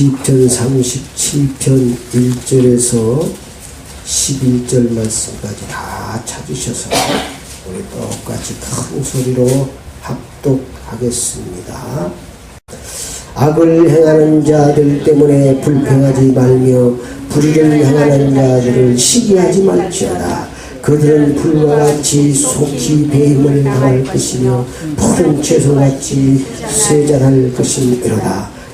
시편 37편 1절에서 11절 말씀까지 다 찾으셔서 우리 똑같이 큰 소리로 합독하겠습니다. 악을 행하는 자들 때문에 불평하지 말며 불의를 행하는 자들을 시기하지 말지어다. 그들은 불과 같이 속히 배임을 당할 것이며 푸른 채소같이 세잔할 것이니로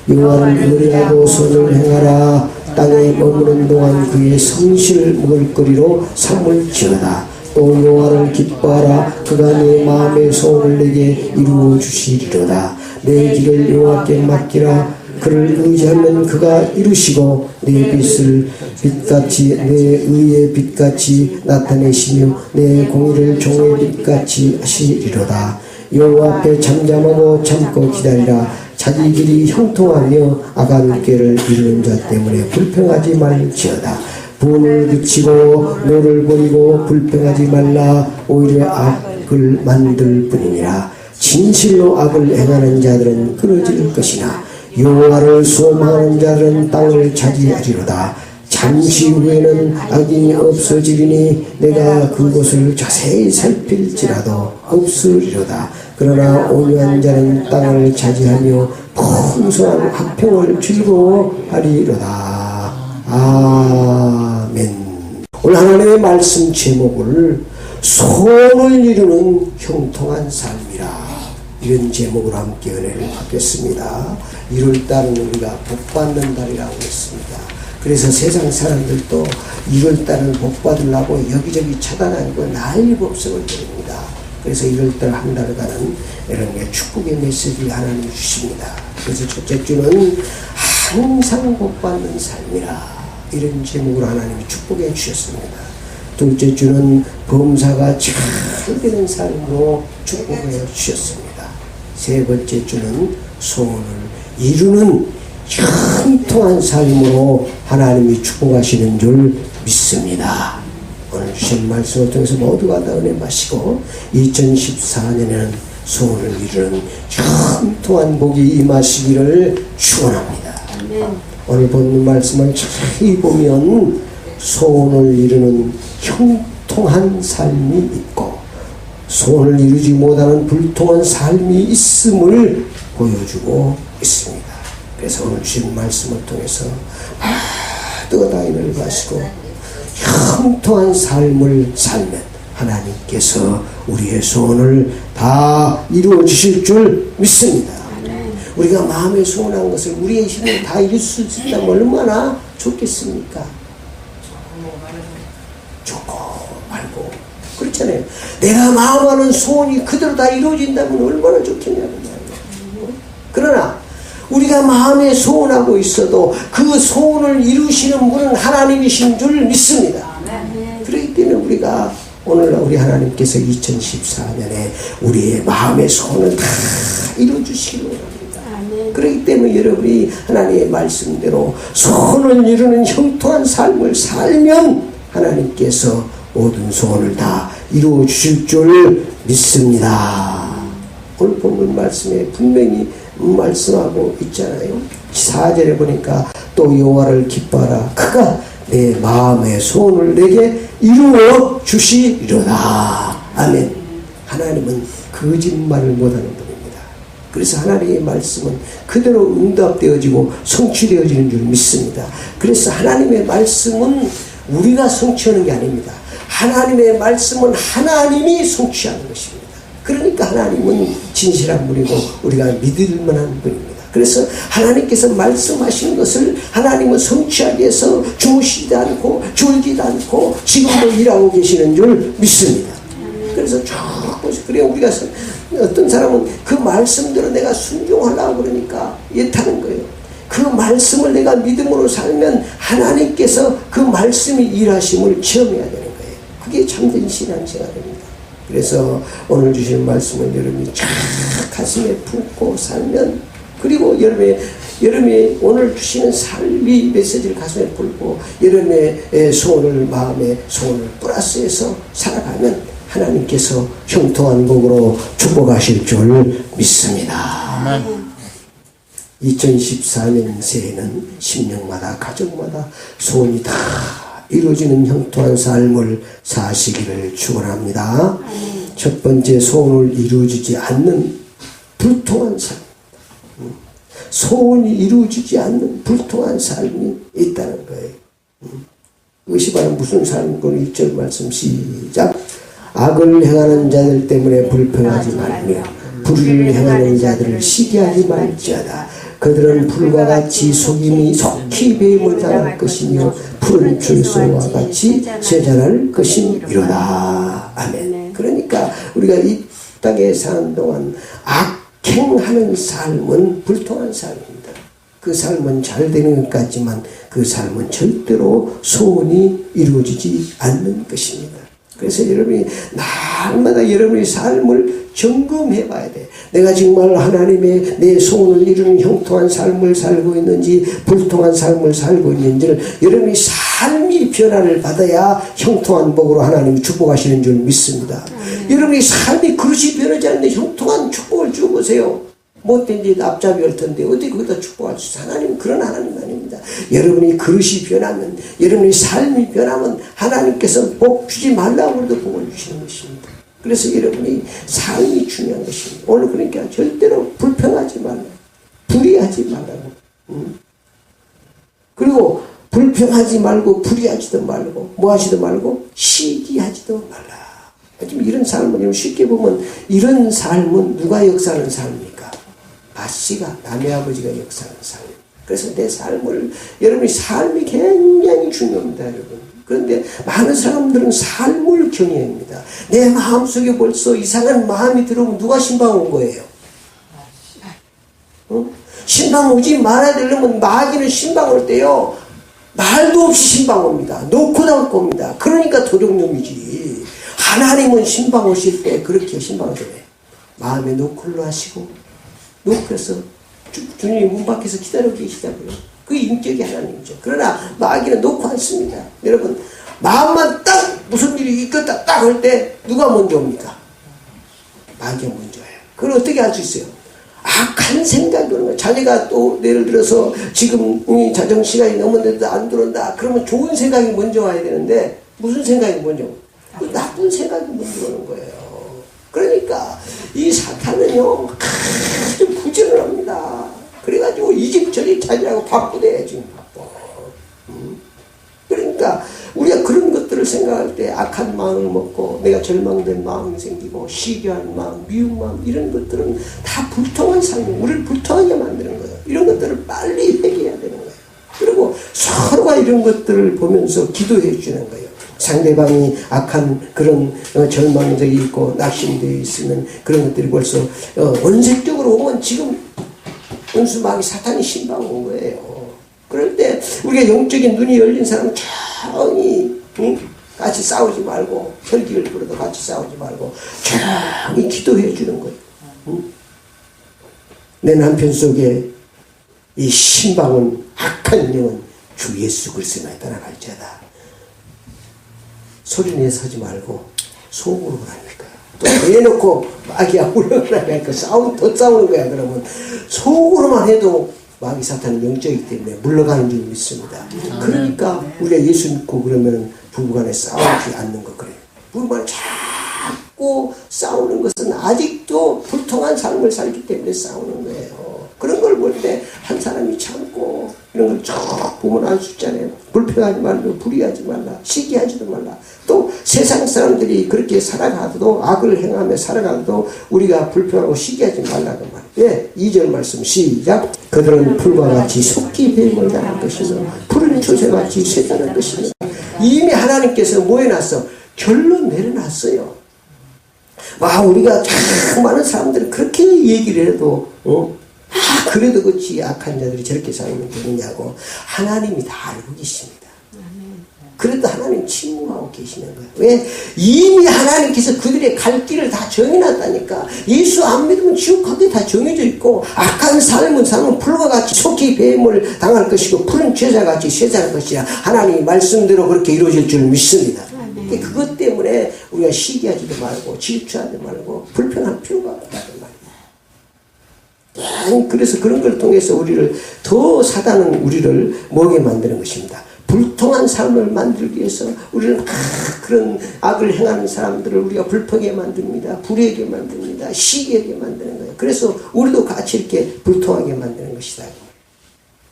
다. 여호와를 의뢰하고 선을 행하라. 땅에 머무는 동안 그의 성실 먹을거리로 삼을지어다. 또 여호와를 기뻐하라. 그가 내 마음의 소원을 내게 이루어 주시리로다. 내 길을 여호와께 맡기라. 그를 의지하면 그가 이루시고 내 빛을 빛같이 내 의의 빛같이 나타내시며 내 공의를 종의 빛같이 하시리로다. 여호와 앞에 잠잠하고 참고 기다리라. 자기 길이 형통하며 악한 꾀를 이루는 자 때문에 불평하지 말지어다. 분을 그치고 노를 버리고 불평하지 말라. 오히려 악을 만들 뿐이니라. 진실로 악을 행하는 자들은 끊어질 것이나 여호와를 소망하는 자들은 땅을 차지하리로다. 잠시 후에는 악인이 없어지리니 내가 그곳을 자세히 살필지라도 없으리로다. 그러나 온유한 자는 땅을 차지하며 풍성한 화평을 즐거워하리로다. 아멘. 오늘 하나님의 말씀 제목을 소원을 이루는 형통한 삶이라 이런 제목으로 함께 은혜를 받겠습니다. 1월달은 우리가 복받는 달이라고 했습니다. 그래서 세상 사람들도 1월달은 복받으려고 여기저기 찾아다니고 난리법석을 드립니다. 그래서 1월달 한 달간은 이런 게 축복의 메시지를 하나님 주십니다. 그래서 첫째 주는 항상 복 받는 삶이라 이런 제목으로 하나님이 축복해 주셨습니다. 둘째 주는 범사가 잘 되는 삶으로 축복해 주셨습니다. 세 번째 주는 소원을 이루는 형통한 삶으로 하나님이 축복하시는 줄 믿습니다. 오늘 주신 말씀을 통해서 모두가 다 은혜 마시고 2014년에는 소원을 이루는 형통한 복이 임하시기를 축원합니다. 오늘 본 말씀을 자세히 보면 소원을 이루는 형통한 삶이 있고 소원을 이루지 못하는 불통한 삶이 있음을 보여주고 있습니다. 그래서 오늘 주신 말씀을 통해서 모두가 다 인을 가시고 형통한 삶을 살면 하나님께서 우리의 소원을 다 이루어 주실 줄 믿습니다. 우리가 마음에 소원한 것을 우리의 힘으로 다 이룰 수 있다면 얼마나 좋겠습니까? 좋고 말고 그렇잖아요. 내가 마음하는 소원이 그대로 다 이루어진다면 얼마나 좋겠냐고. 그러나 우리가 마음에 소원하고 있어도 그 소원을 이루시는 분은 하나님이신 줄 믿습니다. 그렇기 때문에 우리가 오늘 우리 하나님께서 2014년에 우리의 마음의 소원을 다 이루어주시기를 원합니다. 그렇기 때문에 여러분이 하나님의 말씀대로 소원을 이루는 형통한 삶을 살면 하나님께서 모든 소원을 다 이루어 주실 줄 믿습니다. 오늘 본문 말씀에 분명히 말씀하고 있잖아요. 4절에 보니까 또 여호와를 기뻐하라. 그가 내 마음의 소원을 내게 이루어 주시리로다. 아멘. 하나님은 거짓말을 못하는 분입니다. 그래서 하나님의 말씀은 그대로 응답되어지고 성취되어지는 줄 믿습니다. 그래서 하나님의 말씀은 우리가 성취하는 게 아닙니다. 하나님의 말씀은 하나님이 성취하는 것입니다. 그러니까 하나님은 진실한 분이고 우리가 믿을 만한 분입니다. 그래서 하나님께서 말씀하신 것을 하나님은 성취하기 위해서 주무시지도 않고 졸지도 않고 지금도 일하고 계시는 줄 믿습니다. 그래서 쭉. 그래 우리가 어떤 사람은 그 말씀대로 내가 순종하려고 그러니까 예타는 거예요. 그 말씀을 내가 믿음으로 살면 하나님께서 그 말씀이 일하심을 체험해야 되는 거예요. 그게 참된 신앙생활입니다. 그래서 오늘 주신 말씀을 여러분이 쫙 가슴에 품고 살면 그리고 여러분의 여러분이 오늘 주시는 삶이 메시지를 가슴에 품고 여러분의 소원을 마음에 소원을 플러스해서 살아가면 하나님께서 형통한 복으로 축복하실 줄 믿습니다. 아멘. 2014년 새해는 심령마다 가정마다 소원이 다 이루어지는 형통한 삶을 사시기를 축원합니다. 첫 번째 소원을 이루어지지 않는 불통한 삶. 음. 소원이 이루어지지 않는 불통한 삶이 있다는 거예요. 음. 그것이 바로 무슨 삶인고 1절 말씀 시작. 악을 행하는 자들 때문에 불평하지 말며 불의를 행하는 자들을 시기하지 말지어다. 그들은 불과 같이 속임이 속히 배임을 당할 것이며 푸른 출소와 같이 쇠잔할 것이니로다. 아멘. 그러니까 우리가 이 땅에 사는 동안 악행하는 삶은 불통한 삶입니다. 그 삶은 잘 되는 것 같지만 그 삶은 절대로 소원이 이루어지지 않는 것입니다. 그래서 여러분이 날마다 여러분의 삶을 점검해 봐야 돼. 내가 정말 하나님의 내 소원을 이루는 형통한 삶을 살고 있는지 불통한 삶을 살고 있는지를 여러분이 삶이 변화를 받아야 형통한 복으로 하나님이 축복하시는 줄 믿습니다. 여러분이 삶이 그릇이 변하지 않는데 형통한 축복을 주어보세요. 못된 짓 앞잡이 할 텐데 어디 거기다 축복할 수 있어. 하나님은 그런 하나님 아닙니다. 여러분이 그릇이 변하면 여러분의 삶이 변하면 하나님께서 복 주지 말라고 해도 복을 주시는 것입니다. 그래서 여러분이 삶이 중요한 것입니다. 오늘 그러니까 절대로 불평하지 말라. 불의하지 말라고. 음. 그리고 불평하지 말고 불의하지도 말고 뭐 하지도 말고 시기하지도 말라. 지금 이런 삶은 쉽게 보면 이런 삶은 누가 역사하는 삶입니까? 아씨가 남의 아버지가 역사하는 삶. 그래서 내 삶을 여러분이 삶이 굉장히 중요합니다, 여러분. 그런데 많은 사람들은 삶을 경외합니다. 내 마음속에 벌써 이상한 마음이 들어오면 누가 신방 온 거예요? 어? 신방 오지 말아야 되려면 마귀는 신방 올 때요. 말도 없이 신방 옵니다. 놓고 나올 겁니다. 그러니까 도둑놈이지. 하나님은 신방 오실 때 그렇게 신방을 해. 마음에 노클로 하시고 놓고서 주님이 문 밖에서 기다리고 계시다고요. 그 인격이 하나님이죠. 그러나 마귀는 놓고 않습니다. 여러분 마음만 딱 무슨 일이 있겠다 딱 할 때 누가 먼저 옵니까? 마귀가 먼저 해요. 그걸 어떻게 할수 있어요? 악한 생각이 오는 거예요. 자녀가 또 예를 들어서 지금 이 자정 시간이 넘었는데도 안 들어온다. 그러면 좋은 생각이 먼저 와야 되는데 무슨 생각이 먼저 그 나쁜 생각이 먼저 오는 거예요. 그러니까 이 사탄은요 아주 부지런합니다. 그래가지고 이집 저리 찾으라고 바쁘대 지금 바빠. 음? 그러니까 우리가 그런 것들을 생각할 때 악한 마음을 먹고 내가 절망된 마음이 생기고 시기한 마음, 미운 마음 이런 것들은 다 불통한 삶이 우리를 불통하게 만드는 거예요. 이런 것들을 빨리 해결해야 되는 거예요. 그리고 서로가 이런 것들을 보면서 기도해 주는 거예요. 상대방이 악한 그런 어, 절망적이 있고 낙심되어 있으면 그런 것들이 벌써 어, 원색적으로 오면 지금 은수마귀 사탄이 신방 온 거예요. 그럴 때 우리가 영적인 눈이 열린 사람은 조용히 응? 같이 싸우지 말고 혈기를 부려도 같이 싸우지 말고 조용히 기도해 주는 거예요. 응? 내 남편 속에 이 신방은 악한 영은 주 예수 그리스도에 따라갈지어다. 소리내서 하지 말고 속으로 하니까. 또 해놓고 마귀야 물러가니까 싸우 더 싸우는 거야 그러면 속으로만 해도 마귀 사탄은 영적이기 때문에 물러가는 줄 믿습니다. 그러니까 우리가 예수 믿고 그러면 부부간에 싸우지 않는 거 그래요. 부부간에 자꾸 싸우는 것은 아직도 불통한 삶을 살기 때문에 싸우는 거예요. 그런 걸 볼 때 한 사람이 참고 이런 걸 쭉 보면 알 수 있잖아요. 불평하지 말고 불의하지 말라. 시기하지도 말라. 또 세상 사람들이 그렇게 살아가도 악을 행하며 살아가도 우리가 불평하고 시기하지 말라고. 예, 2절 말씀 시작. 그들은 풀과 같이 속기 배임을 당할 것이며 푸른 초새같이 쇠다는 것이며 이미 하나님께서 뭐 해놨어? 결론 내려놨어요. 와 우리가 참 많은 사람들이 그렇게 얘기를 해도 어? 아, 그래도 그렇지 악한 자들이 저렇게 살면 되느냐고 하나님이 다 알고 계십니다. 그래도 하나님 침묵하고 계시는 거예요. 왜? 이미 하나님께서 그들의 갈 길을 다 정해놨다니까. 예수 안 믿으면 지옥 가게 다 정해져 있고, 악한 삶은 삶은 풀과 같이 속히 배임을 당할 것이고, 푸른 죄자같이 쇠자할 것이라 하나님이 말씀대로 그렇게 이루어질 줄 믿습니다. 그것 때문에 우리가 시기하지도 말고, 질투하지 말고, 불평할 필요가. 아니 그래서 그런 걸 통해서 우리를 더 사단은 우리를 뭐게 만드는 것입니다. 불통한 삶을 만들기 위해서 우리는 아, 그런 악을 행하는 사람들을 우리가 불평하게 만듭니다. 불의하게 만듭니다. 시기하게 만드는 거예요. 그래서 우리도 같이 이렇게 불통하게 만드는 것이다.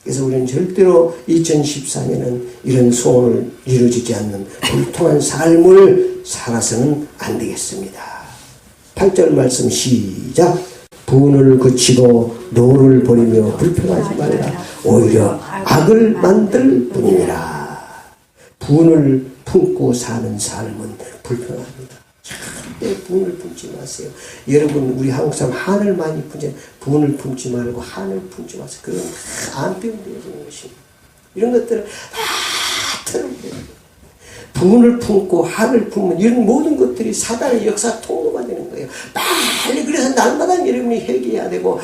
그래서 우리는 절대로 2014년은 이런 소원을 이루어지지 않는 불통한 삶을 살아서는 안 되겠습니다. 8절 말씀 시작. 분을 그치고 노를 버리며 불평하지 말라. 오히려 악을 만들 뿐이니라. 분을 품고 사는 삶은 불평합니다. 절대 분을 품지 마세요. 여러분 우리 한국 사람 한을 많이 품지 분을 품지 말고 한을 품지 마세요. 그건 다 안병되어지는 것입니다. 이런 것들을 다 틀어버려요. 분을 품고 한을 품는 이런 모든 것들이 사단의 역사 통 거예요. 빨리 그래서 날마다 여러분이 회개해야 되고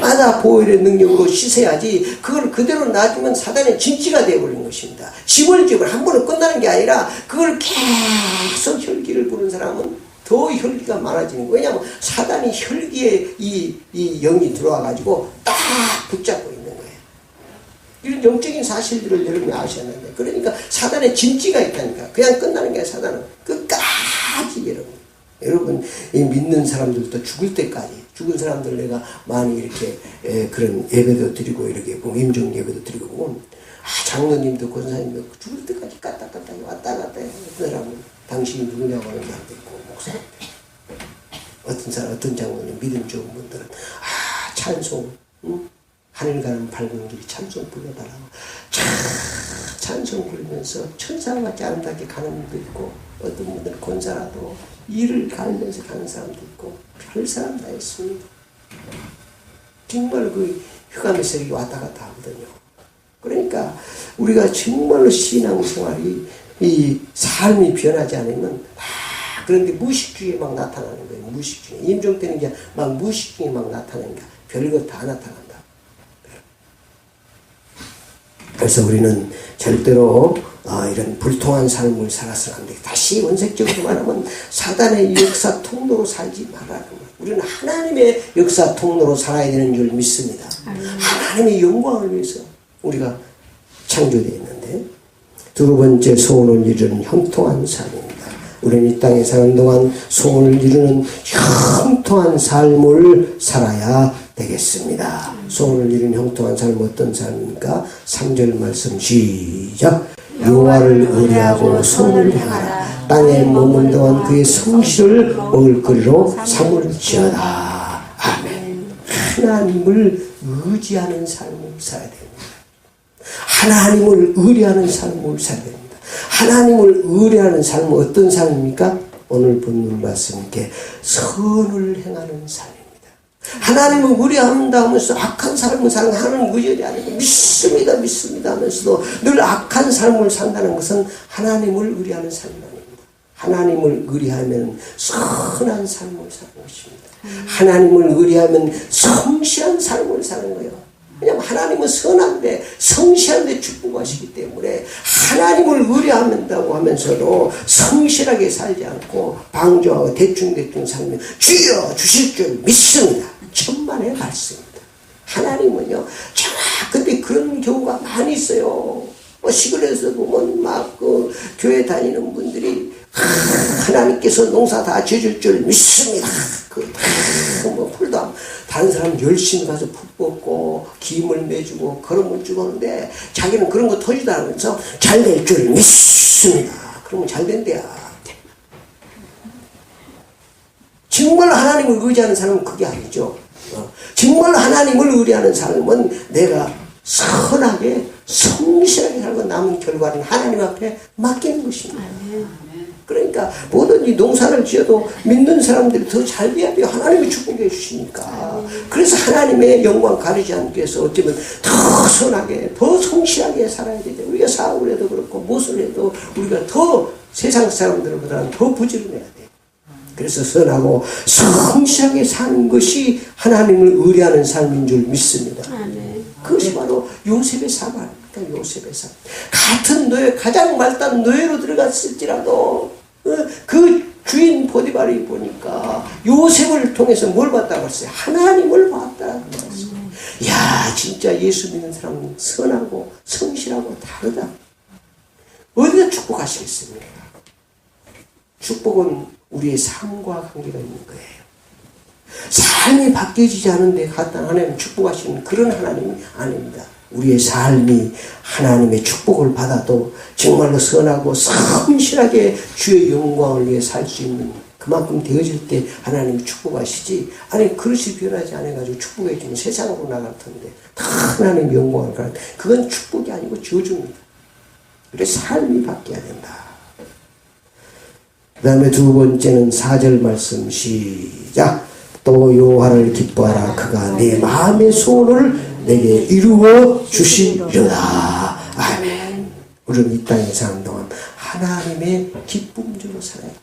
날마다 보혈의 능력으로 씻어야지 그걸 그대로 놔두면 사단의 진지가 되어버리는 것입니다. 지월집을 한 번에 끝나는 게 아니라 그걸 계속 혈기를 부는 사람은 더 혈기가 많아지는 거예요. 왜냐하면 사단이 혈기에 이, 이 영이 들어와가지고 딱 붙잡고 있는 거예요. 이런 영적인 사실들을 여러분이 아셨는데 그러니까 사단의 짐지가 있다니까 그냥 끝나는 게 아니라 사단은 끝까지 여러분 여러분 이 믿는 사람들도 죽을 때까지 죽은 사람들 내가 많이 이렇게 에, 그런 예배도 드리고 이렇게 보면 임종 예배도 드리고 보면 아, 장로님도 권사님도 죽을 때까지 까딱까딱 왔다 갔다 해요. 그 당신이 누구냐고 하는 사람도 있고 목사님 어떤 사람 어떤 장로님 믿음 좋은 분들은 아 찬송 응? 하늘 가는 밝은 길이 찬송 불러달라고 차 찬송 부르면서 천사와 같이 아름답게 가는 분도 있고 어떤 분들은 권사라도 일을 갈면서 가는 사람도 있고 별 사람 다 있습니다. 정말 그 휴가면서 이렇게 왔다 갔다 하거든요. 그러니까 우리가 정말로 신앙생활이 이 삶이 변하지 않으면 아, 그런데 무식주의 막 나타나는 거예요. 무식주의. 임종 때는 이제 막 무식주의 막 나타나니까 별것 다 나타난다. 그래서 우리는 절대로 아, 이런 불통한 삶을 살아서는 안 돼. 다시 원색적으로 말하면 사단의 역사 통로로 살지 말라는 거예요. 우리는 하나님의 역사 통로로 살아야 되는 줄 믿습니다. 하나님의 영광을 위해서 우리가 창조되어 있는데 두 번째 소원을 이루는 형통한 삶입니다. 우리는 이 땅에 사는 동안 소원을 이루는 형통한 삶을 살아야 되겠습니다. 소원을 이루는 형통한 삶은 어떤 삶입니까? 3절 말씀 시작 여호와를 의뢰하고 소원을 행하라 땅에 머문 동안 그의 성실을 먹을거리로 삼을지어다 아멘 하나님을 의지하는 삶을 살아야 됩니다. 하나님을 의뢰하는 삶을 살아야 됩니다. 하나님을 의뢰하는 삶은 어떤 삶입니까? 오늘 본문 말씀께 선을 행하는 삶입니다. 하나님을 의뢰한다 하면서 악한 삶을 사는 하나님 의존이 아니고 믿습니다 믿습니다 하면서도 늘 악한 삶을 산다는 것은 하나님을 의뢰하는 삶이 아닙니다. 하나님을 의뢰하면 선한 삶을 사는 것입니다. 하나님을 의뢰하면 성실한 삶을 사는 거예요. 왜냐하면 하나님은 선한데 성실한데 축복하시기 때문에 하나님을 의뢰한다고 하면서도 성실하게 살지 않고 방조하고 대충대충 살면 주여 주실 줄 믿습니다. 천만의 말씀입니다. 하나님은요 정확 근데 그런 경우가 많이 있어요. 뭐 시골에서 보면 막 그 교회 다니는 분들이 하나님께서 농사 다 지어줄 줄 믿습니다. 그뭐 풀도 안, 다른 사람 열심히 가서 풋 뽑고 김을 매주고 걸음을 주고는데 자기는 그런 거 터지도 않으면서 잘 될 줄 믿습니다. 그러면 잘 된대야. 정말 하나님을 의지하는 사람은 그게 아니죠. 어. 정말 하나님을 의뢰하는 사람은 내가 선하게 성실하게 살고 남은 결과는 하나님 앞에 맡기는 것입니다. 그러니까 뭐든지 농사를 지어도 믿는 사람들이 더 잘 돼야 돼요. 하나님이 축복해 주시니까. 그래서 하나님의 영광 가리지 않기 위해서 어쩌면 더 선하게, 더 성실하게 살아야 되죠. 우리가 사업을 해도 그렇고 무엇을 해도 우리가 더 세상 사람들보다는 더 부지런해야 돼요. 그래서 선하고 성실하게 사는 것이 하나님을 의뢰하는 삶인 줄 믿습니다. 그것이 바로 요셉의 삶 아닙니까? 요셉의 삶. 같은 노예, 가장 말단 노예로 들어갔을지라도 어, 그 주인 보디발이 보니까 요셉을 통해서 뭘 봤다고 했어요? 하나님을 봤다고 했어요. 야 진짜 예수 믿는 사람은 선하고 성실하고 다르다. 어디다 축복하시겠습니까? 축복은 우리의 삶과 관계가 있는 거예요. 삶이 바뀌어지지 않은데 하나님 축복하시는 그런 하나님이 아닙니다. 우리의 삶이 하나님의 축복을 받아도 정말로 선하고 성실하게 주의 영광을 위해 살 수 있는 그만큼 되어질 때 하나님이 축복하시지 아니 그릇이 변하지 않아가지고 축복해 주면 세상으로 나갈 텐데 다 하나님 영광을 가는 그건 축복이 아니고 저주입니다. 그래서 삶이 바뀌어야 된다. 그 다음에 두 번째는 사절 말씀 시작. 또 여호와를 기뻐하라. 그가 내 마음의 소원을 내게 이루어 주시려다. 아멘. 우리는 이 땅에 사는 동안 하나님의 기쁨으로 살아야 돼.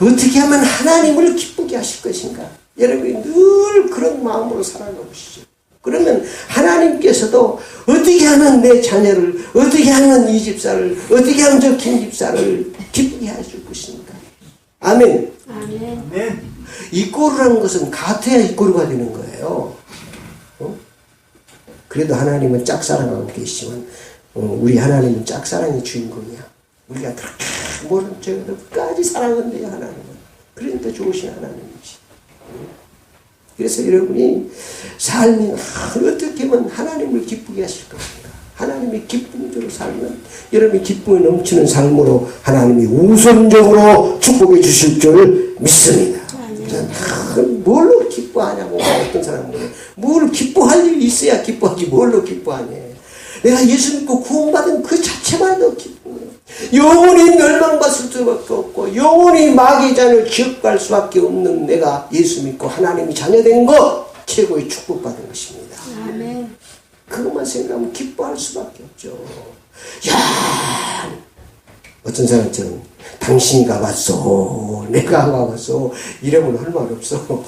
어떻게 하면 하나님을 기쁘게 하실 것인가? 여러분이 늘 그런 마음으로 살아가 보시죠 그러면 하나님께서도 어떻게 하면 내 자녀를 어떻게 하면 이 집사를 어떻게 하면 저 김 집사를 기쁘게 해줄 것인가 아멘 아멘. 이꼬르라는 것은 같아야 이꼬르가 되는 거예요. 어? 그래도 하나님은 짝사랑하고 계시지만 어, 우리 하나님은 짝사랑의 주인공이야. 우리가 그렇게 모른 척해도 끝까지 사랑한대요 하나님은. 그러니까 좋으신 하나님이지. 그래서 여러분이 삶이 어떻게 하면 하나님을 기쁘게 하실 것인가. 하나님의 기쁨으로 살면 여러분이 기쁨이 넘치는 삶으로 하나님이 우선적으로 축복해 주실 줄 믿습니다. 뭘로 기뻐하냐고 어떤 사람은 뭘 기뻐할 일이 있어야 기뻐하지 뭘로 기뻐하냐 내가 예수 믿고 구원받은 그 자체만도 거예요 영원히 멸망받을 수밖에 없고 영원히 마귀 자녀 지옥갈 수밖에 없는 내가 예수 믿고 하나님이 자녀된 것 최고의 축복받은 것입니다 아멘. 그것만 생각하면 기뻐할 수밖에 없죠 야 어떤 사람처럼 당신이 가봤어 내가 가봤어 이러면 할 말 없어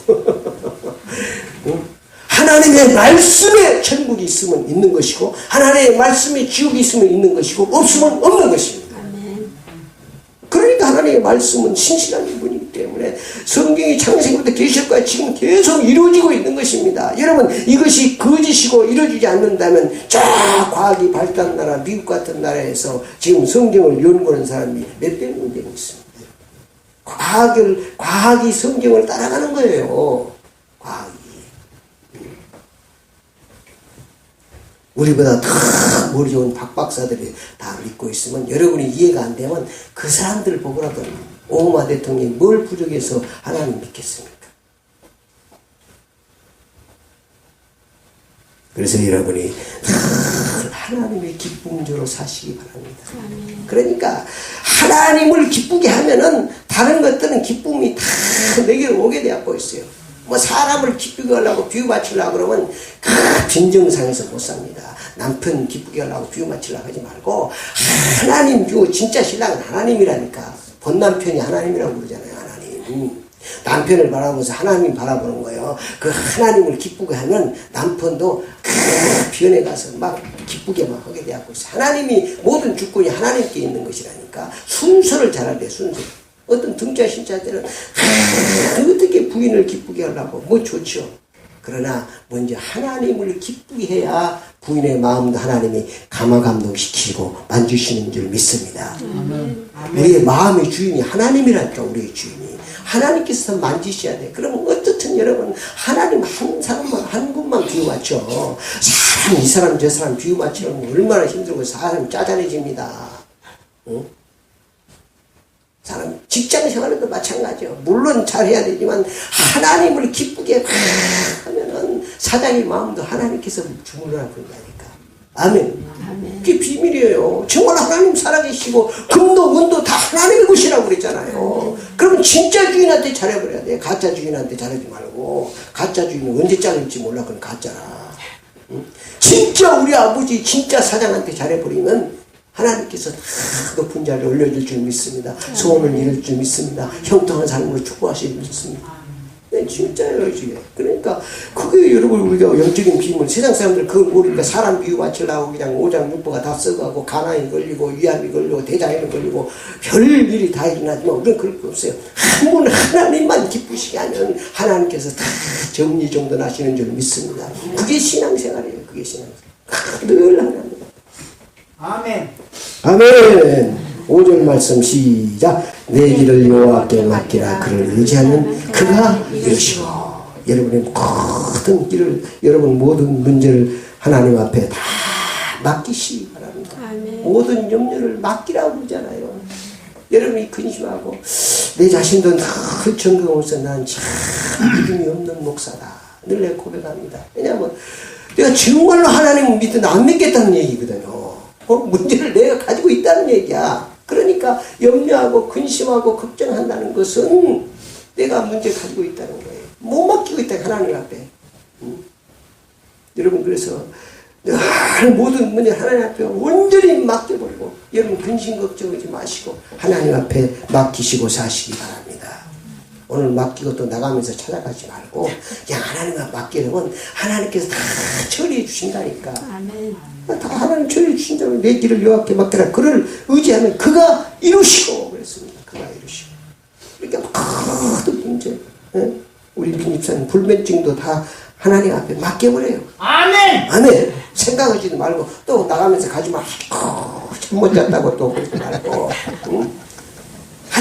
응? 하나님의 말씀에 천국이 있으면 있는 것이고 하나님의 말씀에 지옥이 있으면 있는 것이고 없으면 없는 것입니다. 그러니까 하나님의 말씀은 신실한 분이기 때문에 성경이 창세기부터 계시까지 지금 계속 이루어지고 있는 것입니다. 여러분 이것이 거짓이고 이루어지지 않는다면 저 과학이 발달한 나라 미국 같은 나라에서 지금 성경을 연구하는 사람이 몇백 명 되고 있습니다. 과학을 과학이 성경을 따라가는 거예요. 과학이. 우리보다 더 머리 좋은 박박사들이 다 믿고 있으면 여러분이 이해가 안 되면 그 사람들 보고라도 오바마 대통령이 뭘 부족해서 하나님 믿겠습니까? 그래서 여러분이 늘 하나님의 기쁨으로 사시기 바랍니다. 그러니까 하나님을 기쁘게 하면은 다른 것들은 기쁨이 다 내게로 오게 되었고 있어요. 뭐 사람을 기쁘게 하려고 비유 맞추려고 그러면 그 빈정상에서 못 삽니다. 남편 기쁘게 하려고 비유 맞추려고 하지 말고 하나님 비유 진짜 신랑은 하나님이라니까 본 남편이 하나님이라고 그러잖아요. 하나님. 남편을 바라보면서 하나님 바라보는 거예요. 그 하나님을 기쁘게 하면 남편도 그 변에 가서 막 기쁘게 막 하게 되고. 하나님이 모든 주권이 하나님께 있는 것이라니까 순서를 돼 순서. 어떤 등자 신자들은 아, 어떻게 부인을 기쁘게 하려고 뭐 좋죠. 그러나 먼저 하나님을 기쁘게 해야 부인의 마음도 하나님이 감화 감동시키고 만주시는 줄 믿습니다. 우리의 마음의 주인이 하나님이라니까 우리의 주인이 하나님께서 만지셔야 돼. 그러면 어떻든 여러분 하나님 한 사람만 한 분만 비유 맞춰. 사람 이 사람 저 사람 비유 맞추면 얼마나 힘들고 사람이 짜잔해집니다. 응? 사람 직장 생활에도 마찬가지요. 물론 잘해야 되지만 하나님을 기쁘게 하면은 사장의 마음도 하나님께서 주물러 본다니까. 아멘. 아멘. 그게 비밀이에요. 정말 하나님 살아계시고 금도 은도 다 하나님의 것이라고 그랬잖아요. 그러면 진짜 주인한테 잘해버려야 돼. 가짜 주인한테 잘하지 말고 가짜 주인은 언제 잘릴지 몰라 그건 가짜라. 응? 진짜 우리 아버지 진짜 사장한테 잘해버리면 하나님께서 다 높은 자리에 올려줄 줄 믿습니다. 소원을 이룰 줄 믿습니다. 형통한 삶으로 축복하실 줄 믿습니다. 네, 아멘 진짜예요 이게 그러니까 그게 여러분 우리가 영적인 비밀 세상 사람들 그걸 모르니까 사람 비유 맞추려고 그냥 오장육부가 다 써가고 가난이 걸리고 위암이 걸리고 대장염이 걸리고 별 일이 다 일어나지만 우리는 그럴 거 없어요 한분 하나님만 기쁘시게 하면 하나님께서 다 정리정돈 하시는 줄 믿습니다 그게 신앙생활이에요 그게 신앙생활 늘 하나님 아멘. 아멘. 5절 말씀 시작. 내 길을 여호와께 맡기라. 그를 의지하면 그가 이루시고. 여러분의 모든 길을 여러분 모든 문제를 하나님 앞에 다 맡기시기 바랍니다. 아멘. 모든 염려를 맡기라고 그러잖아요. 여러분이 근심하고 내 자신도 늘 정금으로서 난참 믿음이 없는 목사다. 늘 내 고백합니다. 왜냐하면 내가 정말로 하나님을 믿는데 안 믿겠다는 얘기거든요. 어, 문제를 내가 가지고 있다는 얘기야. 그러니까 염려하고 근심하고 걱정한다는 것은 내가 문제 가지고 있다는 거예요. 못 맡기고 있다 하나님 앞에. 음. 여러분 그래서 늘 모든 문제 하나님 앞에 온전히 맡겨버리고 여러분 근심 걱정하지 마시고 하나님 앞에 맡기시고 사시기 바랍니다. 오늘 맡기고 또 나가면서 찾아가지 말고 그냥 하나님 앞에 맡기려면 하나님께서 다 처리해 주신다니까. 아멘. 다 하나님 처리해 주신다면 내 길을 여호와께 맡겨라. 그를 의지하면 그가 이루시고 그랬습니다. 그가 이루시고. 그러니까 모든 문제 예? 우리 민입사님 불면증도 다 하나님 앞에 맡겨버려요. 아멘. 안해 생각하지도 말고 또 나가면서 가지 말고 잘못 잤다고 또 그러지 말고 응?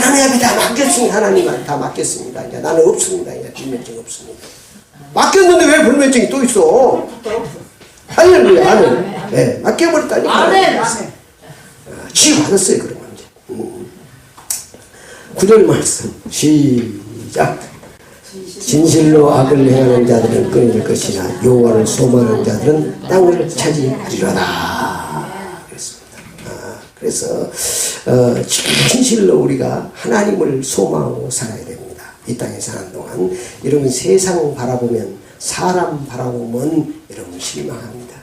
하나님 앞에 다 맡겼습니다. 하나님한테 다 맡겼습니다. 이제 나는 없습니다. 이제 불면증 없습니다. 맡겼는데 왜 불면증이 또 있어? 할렐루야. 나는 네, 맡겨버렸다니까. 아멘. 아멘. 치유 받았어요 그러면 이제. 음. 구절 말씀. 시작. 진실로 악을 행하는 자들은 끊어질 것이나 여호와를 소망하는 자들은 땅을 차지하리로다. 그랬습니다. 아, 그래서 어, 진실로 우리가 하나님을 소망하고 살아야 됩니다. 이 땅에 사는 동안 여러분 세상 바라보면 사람 바라보면 여러분 실망합니다.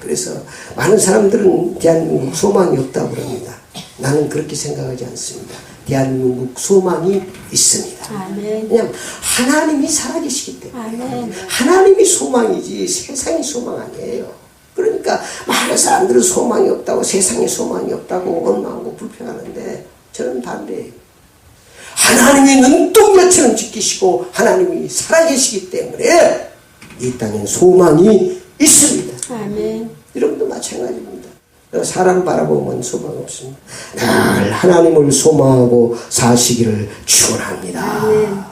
그래서 많은 사람들은 대한민국 소망이 없다고 그럽니다. 나는 그렇게 생각하지 않습니다. 대한민국 소망이 있습니다. 아멘. 왜냐하면 하나님이 살아계시기 때문에 아멘. 하나님이 소망이지 세상이 소망 아니에요. 그러니까 많은 사람들은 소망이 없다고 세상에 소망이 없다고 원망하고 불평하는데 저는 반대예요. 하나님이 눈동자처럼 지키시고 하나님이 살아계시기 때문에 이 땅엔 소망이 있습니다. 아멘. 여러분도 마찬가지입니다. 사람 바라보면 소망 없습니다. 늘 하나님을 소망하고 사시기를 축원합니다. 아멘.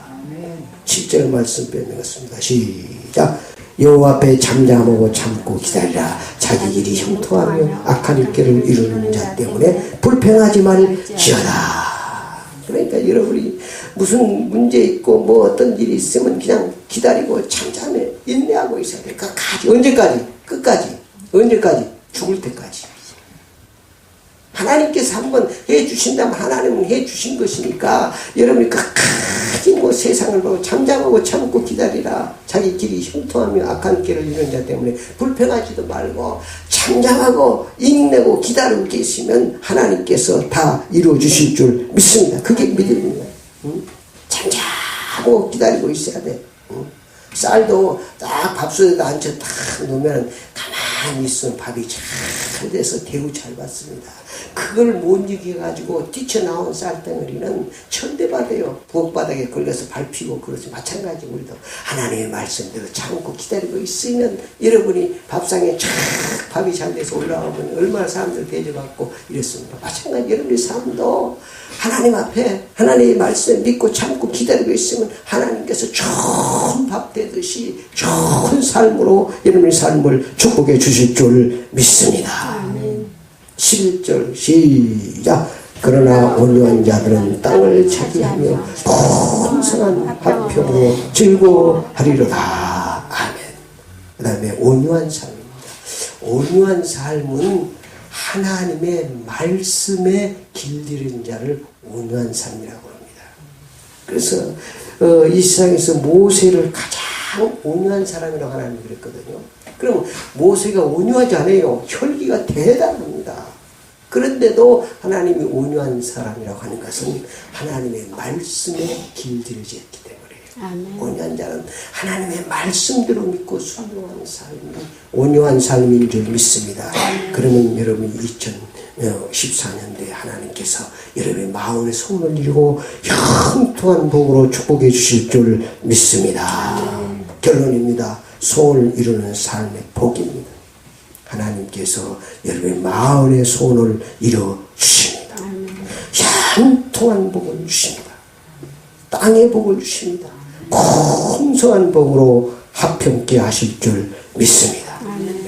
7절 말씀 빼내겠습니다. 시작. 여호와 앞에 잠잠하고 참고 기다리라. 자기 일이 형통하며 악한 일결을 이루는 자 때문에 불평하지 말지어다. 그러니까 여러분이 무슨 문제 있고 뭐 어떤 일이 있으면 그냥 기다리고 잠잠해 인내하고 있어야 돼. 끝까지 언제까지? 끝까지 언제까지? 죽을 때까지. 하나님께서 한번 해주신다면 하나님은 해주신 것이니까 여러분이 끝까지 뭐 세상을 보고 잠잠하고 참고 기다리라 자기 길이 형통하며 악한 길을 이루는 자 때문에 불평하지도 말고 잠잠하고 인내고 기다리고 계시면 하나님께서 다 이루어 주실 줄 믿습니다 그게 믿음입니다 응? 잠잠하고 기다리고 있어야 돼 응? 쌀도 딱 밥솥에다 앉혀 딱 놓으면 가만히 있으면 밥이 잘 돼서 대우 잘 받습니다. 그걸 못 이겨가지고 뛰쳐나온 쌀덩어리는 천대받아요. 부엌바닥에 걸려서 밟히고 그러지 마찬가지 우리도 하나님의 말씀대로 참고 기다리고 있으면 여러분이 밥상에 쫙 밥이 잘 돼서 올라오면 얼마나 사람들 대접받고 이랬습니다. 마찬가지 여러분의 삶도 하나님 앞에 하나님의 말씀 믿고 참고 기다리고 있으면 하나님께서 좋은 밥 되듯이 좋은 삶으로 여러분의 삶을 축복해 주실 줄 믿습니다. 아멘. 11절 시작 그러나 온유한 자들은 땅을 차지하며 풍성한 화평으로 즐거워하리로다. 아멘. 그 다음에 온유한 삶입니다. 온유한 삶은 하나님의 말씀에 길들인 자를 온유한 삶이라고 합니다. 그래서 어, 이 세상에서 모세를 가장 온유한 사람이라고 하나님이 그랬거든요. 그럼 모세가 온유하지 않아요. 혈기가 대단합니다. 그런데도 하나님이 온유한 사람이라고 하는 것은 하나님의 말씀에 때문이에요. 아멘. 온유한 자는 하나님의 말씀대로 믿고 순종하는 삶이 온유한 삶인 줄 믿습니다. 그러면 여러분 2014년도에 하나님께서 여러분의 마음의 소원을 이루고 형통한 복으로 축복해 주실 줄 믿습니다. 결론입니다. 소원을 이루는 삶의 복입니다. 하나님께서 여러분의 마음의 소원을 이루어 주십니다. 형통한 복을 주십니다. 땅의 복을 주십니다. 풍성한 복으로 합평케 하실 줄 믿습니다.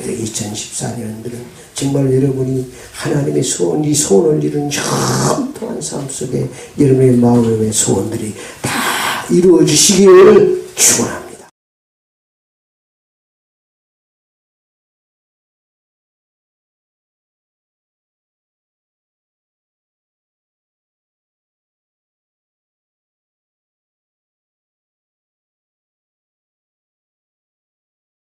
2014년들은 정말 여러분이 하나님의 소원, 이 소원을 이룬 형통한 삶 속에 여러분의 마음의 소원들이 다 이루어지시기를 축원합니다.